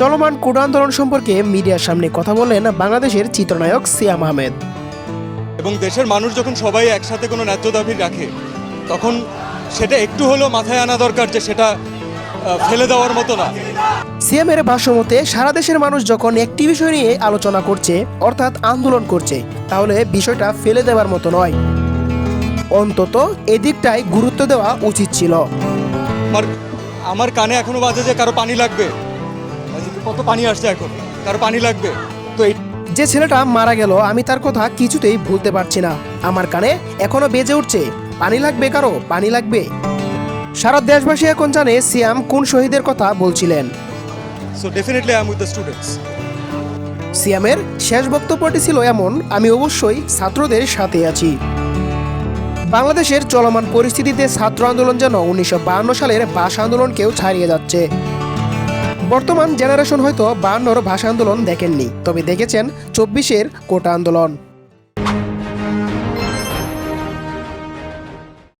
চলমান কোটা আন্দোলন সম্পর্কে মিডিয়ার সামনে কথা বললেন বাংলাদেশের চিত্রনায়ক সিয়াম আহমেদ। এবং দেশের মানুষ যখন সবাই একসাথে কোনো ন্যায্য দাবি রাখে তখন সেটা একটু হলেও মাথায় আনা দরকার যে সেটা ফেলে দেওয়ার মতো না। সিএমের ভাষ্যমতে সারা দেশের মানুষ যখন একটি বিষয় নিয়ে আলোচনা করছে অর্থাৎ আন্দোলন করছে তাহলে বিষয়টা ফেলে দেওয়ার মতো নয়। অন্তত এদিকটাই গুরুত্ব দেওয়া উচিত ছিল। আমার কানে এখনও বাজে যে কারও পানি লাগবে। কত পানি আসছে এখন? কারও পানি লাগবে? তো এই যে ছেলেটা মারা গেল আমি তার কথা কিছুতেই ভুলতে পারছি না। আমার কানে এখনও বেজে উঠছে পানি লাগবে কারও? পানি লাগবে। সারা দেশবাসী এখন জানে সিয়াম কোন শহীদের কথা বলছিলেন। So definitely I am with the students সিয়ামের শেষ বক্তব্যটি ছিল এমন আমি অবশ্যই ছাত্রদের সাথে আছি। বাংলাদেশের চলমান পরিস্থিতিতে ছাত্র আন্দোলন যেন উনিশশো সালের ভাষা আন্দোলনকেও ছাড়িয়ে যাচ্ছে। বর্তমান জেনারেশন হয়তো বায়ান্নর ভাষা আন্দোলন দেখেননি তবে দেখেছেন চব্বিশের কোটা আন্দোলন।